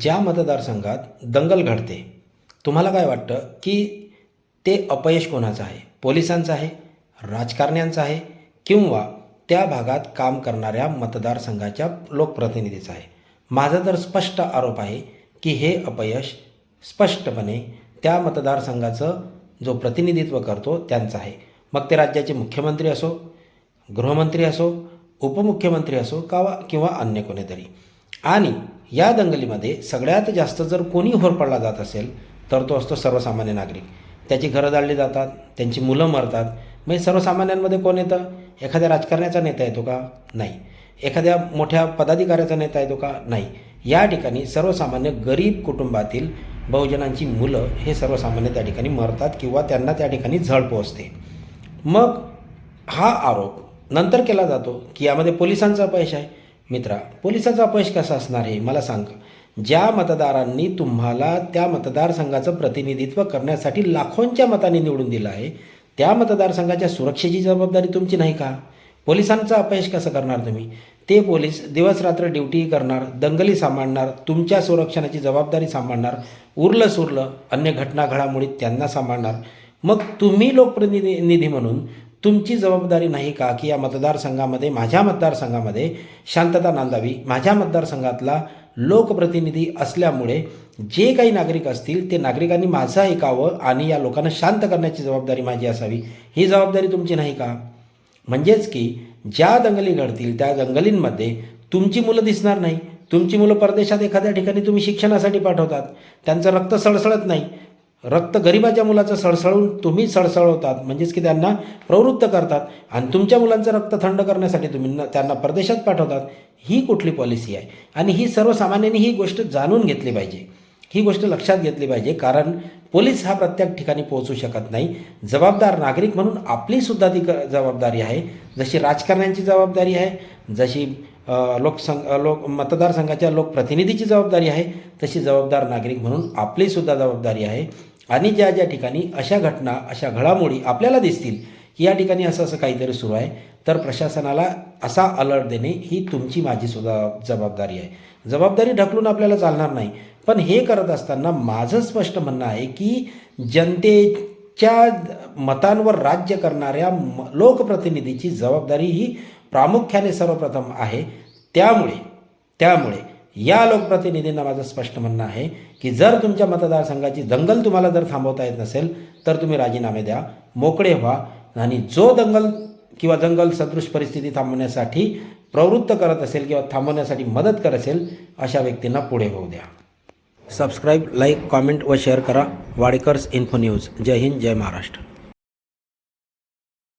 ज्या मतदारसंघात दंगल घडते तुम्हाला काय वाटतं की ते अपयश कोणाचं आहे? पोलिसांचं आहे? राजकारण्यांचं आहे? किंवा त्या भागात काम करणाऱ्या मतदारसंघाच्या लोकप्रतिनिधीचं आहे? माझा तर स्पष्ट आरोप आहे की हे अपयश स्पष्टपणे त्या मतदारसंघाचं जो प्रतिनिधित्व करतो त्यांचं आहे. मग ते राज्याचे मुख्यमंत्री असो गृहमंत्री असो उपमुख्यमंत्री असो का किंवा अन्य कोणीतरी. आणि या दंगलीमध्ये सगळ्यात जास्त जर कोणी होरपडला जात असेल तर तो असतो सर्वसामान्य नागरिक. त्याची घरं जाळली जातात त्यांची मुलं मरतात. म्हणजे सर्वसामान्यांमध्ये कोण येतं? एखाद्या राजकारण्याचा नेता येतो का? नाही. एखाद्या मोठ्या पदाधिकाऱ्याचा नेता येतो का? नाही. या ठिकाणी सर्वसामान्य गरीब कुटुंबातील बहुजनांची मुलं हे सर्वसामान्य त्या ठिकाणी मरतात किंवा त्यांना त्या ठिकाणी झळ पोहोचते. मग हा आरोप नंतर केला जातो की यामध्ये पोलिसांचा अपयश आहे मित्रा पोलिसाचं अपयश कसं असणार आहे मला सांग. ज्या मतदारांनी तुम्हाला त्या मतदारसंघाचं प्रतिनिधित्व करण्यासाठी लाखोंच्या मताने निवडून दिलं आहे त्या मतदारसंघाच्या सुरक्षेची जबाबदारी तुमची नाही का? पोलिसांचं अपयश कसं करणार तुम्ही? ते पोलीस दिवसरात्र ड्युटी करणार दंगली सांभाळणार तुमच्या संरक्षणाची जबाबदारी सांभाळणार उरलं सुरलं अन्य घटना घडामोडीत त्यांना सांभाळणार. मग तुम्ही लोकप्रतिनिधी म्हणून तुमची जबाबदारी नाही का की या मतदारसंघामध्ये माझ्या मतदारसंघामध्ये शांतता नांदावी? माझ्या मतदारसंघातला लोकप्रतिनिधी असल्यामुळे जे काही नागरिक असतील ते नागरिकांनी माझं ऐकावं आणि या लोकांना शांत करण्याची जबाबदारी माझी असावी. ही जबाबदारी तुमची नाही का? म्हणजेच की ज्या दंगली घडतील त्या दंगलींमध्ये तुमची मुलं दिसणार नाही. तुमची मुलं परदेशात एखाद्या ठिकाणी तुम्ही शिक्षणासाठी पाठवतात. त्यांचं रक्त सळसळत नाही. रक्त गरिबाच्या मुलाचं सळसळून तुम्ही सळसळवतात म्हणजेच की त्यांना प्रवृत्त करतात आणि तुमच्या मुलांचं रक्त थंड करण्यासाठी तुम्ही त्यांना परदेशात पाठवतात ही कुठली पॉलिसी आहे? आणि ही सर्वसामान्यांनी ही गोष्ट जाणून घेतली पाहिजे. ही गोष्ट लक्षात घेतली पाहिजे कारण पोलीस हा प्रत्येक ठिकाणी पोहोचू शकत नाही. जबाबदार नागरिक म्हणून आपलीसुद्धा ती क जबाबदारी आहे. जशी राजकारण्यांची जबाबदारी आहे जशी लोकसंघ लोक मतदारसंघाच्या लोकप्रतिनिधीची जबाबदारी आहे तशी जबाबदार नागरिक म्हणून आपलीसुद्धा जबाबदारी आहे. आणि ज्या ज्या ठिकाणी अशा घटना अशा घडामोडी आपल्याला दिसतील की या ठिकाणी असं असं काहीतरी सुरू आहे तर प्रशासनाला असा अलर्ट देणे ही तुमची माझी सुद्धा जबाबदारी आहे. जबाबदारी ढकलून आपल्याला चालणार नाही. पण हे करत असताना माझं स्पष्ट म्हणणं आहे की जनतेच्या मतांवर राज्य करणाऱ्या म लोकप्रतिनिधीची जबाबदारी ही प्रामुख्याने सर्वप्रथम आहे. त्यामुळे त्यामुळे या लोकप्रतिनिधींना माझं स्पष्ट म्हणणं आहे की जर तुमच्या मतदारसंघाची दंगल तुम्हाला जर थांबवता येत नसेल तर तुम्ही राजीनामे द्या मोकळे व्हा. आणि जो दंगल किंवा दंगल सदृश परिस्थिती थांबवण्यासाठी प्रवृत्त करत असेल किंवा थांबवण्यासाठी मदत करत असेल अशा व्यक्तींना पुढे होऊ द्या. सबस्क्राईब लाईक कॉमेंट व शेअर करा. वाडेकर्स इन्फो न्यूज जय हिंद जय महाराष्ट्र.